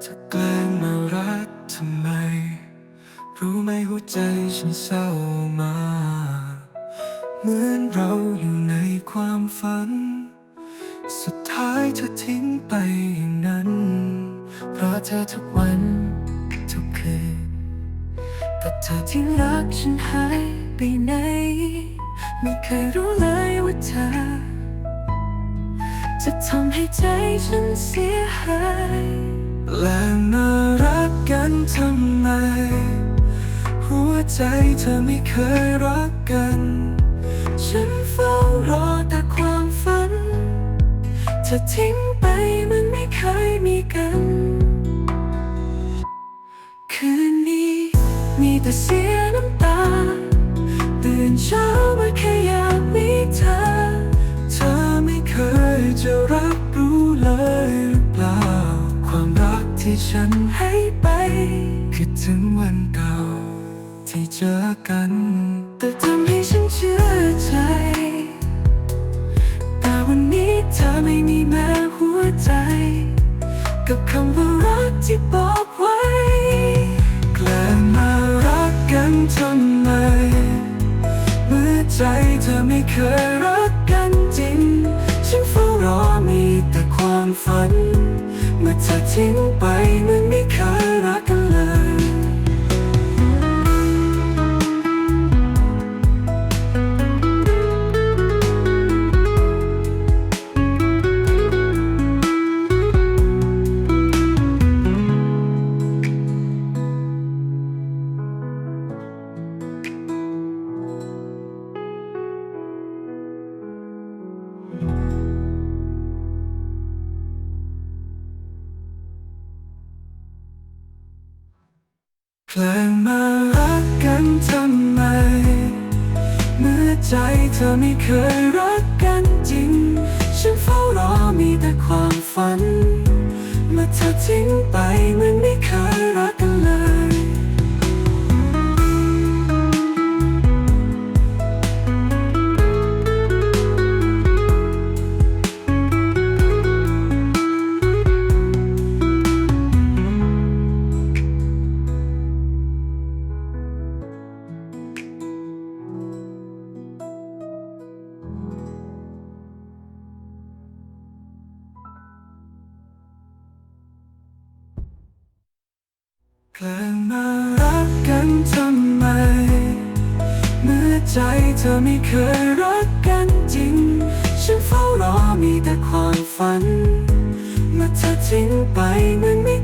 เธอแกล้งมารักทำไม รู้ไหมหัวใจฉันเศร้ามาเหมือนเราอยู่ในความฝัน สุดท้ายเธอทิ้งไปอย่างนั้น เพราะเธอทุกวันทุกคืนแต่เธอที่รักฉันหายไปไหน ไม่เคยรู้เลยว่าเธอ จะทำให้ใจฉันเสียหายและมารักกันทำไม หัวใจเธอไม่เคยรักกัน ฉันเฝ้ารอแต่ความฝันเธอทิ้งไปมันไม่เคยมีกัน คืนนี้มีแต่เสียน้ำตา ตื่นเช้า ที่ฉันให้ไป คิดถึงวันเก่า ที่เจอกัน แต่ทำให้ฉันเชื่อใจ แต่วันนี้เธอไม่มีแม้หัวใจ กับคำว่ารักที่บอกไว้แกล้งมารักกันทำไมเมื่อใจเธอไม่เคยรักกันจริง ฉันเฝ้ารอมีแต่ความฝัน เมื่อเธอทิ้งไปเหมันไม่เคยรักกันเลย ใจเธอไม่เคยรักกันจริง ฉันเฝ้ารอมีแต่ความฝัน เมื่อเธอทิ้งไปเหมัน แล้งมารักกันทำไม เมื่อใจเธอไม่เคยรักกันจริง ฉันเฝ้ารอมีแต่ความฝัน เมื่อเธอทิ้งไปมันไม่